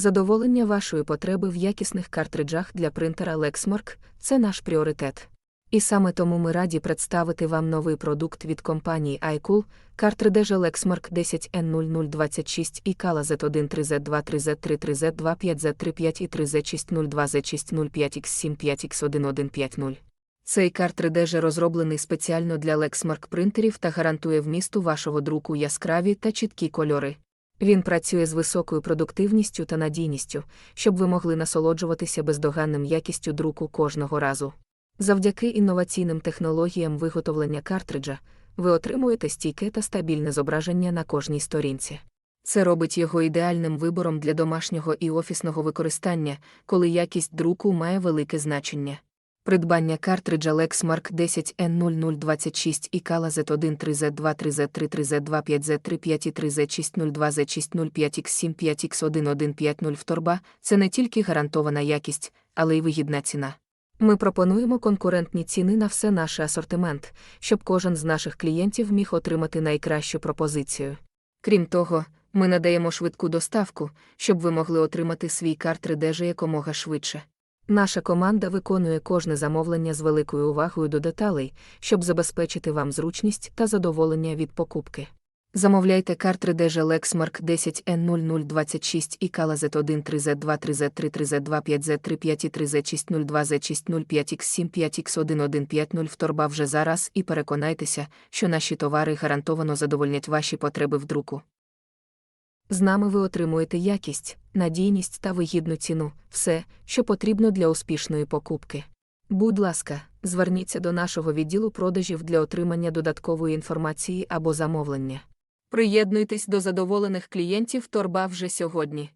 Задоволення вашої потреби в якісних картриджах для принтера Lexmark – це наш пріоритет. І саме тому ми раді представити вам новий продукт від компанії iCool – картридежа Lexmark 10N0026 і Kala Z1 3Z2 3Z3 3Z2 5Z35 і 3Z602 Z605X7 5X1150. Цей картридеж розроблений спеціально для Lexmark принтерів та гарантує вмісту вашого друку яскраві та чіткі кольори. Він працює з високою продуктивністю та надійністю, щоб ви могли насолоджуватися бездоганним якістю друку кожного разу. Завдяки інноваційним технологіям виготовлення картриджа ви отримуєте стійке та стабільне зображення на кожній сторінці. Це робить його ідеальним вибором для домашнього і офісного використання, коли якість друку має велике значення. Придбання картриджа Lexmark 10N0026 і Kala Z1 3Z2 3Z3 3Z2 5Z3 5 і 3Z602 Z605X7 5X1150 в торба це не тільки гарантована якість, але й вигідна ціна. Ми пропонуємо конкурентні ціни на все наш асортимент, щоб кожен з наших клієнтів міг отримати найкращу пропозицію. Крім того, ми надаємо швидку доставку, щоб ви могли отримати свій картридеж якомога швидше. Наша команда виконує кожне замовлення з великою увагою до деталей, щоб забезпечити вам зручність та задоволення від покупки. Замовляйте картридежа Lexmark 10N0026 і Kala Z1 3Z2 3Z3 3Z2 5Z3 5 і 3Z602 Z605X7 5X1150 в торба вже зараз і переконайтеся, що наші товари гарантовано задовольнять ваші потреби в друку. З нами ви отримуєте якість, надійність та вигідну ціну все, що потрібно для успішної покупки. Будь ласка, зверніться до нашого відділу продажів для отримання додаткової інформації або замовлення. Приєднуйтесь до задоволених клієнтів торба вже сьогодні.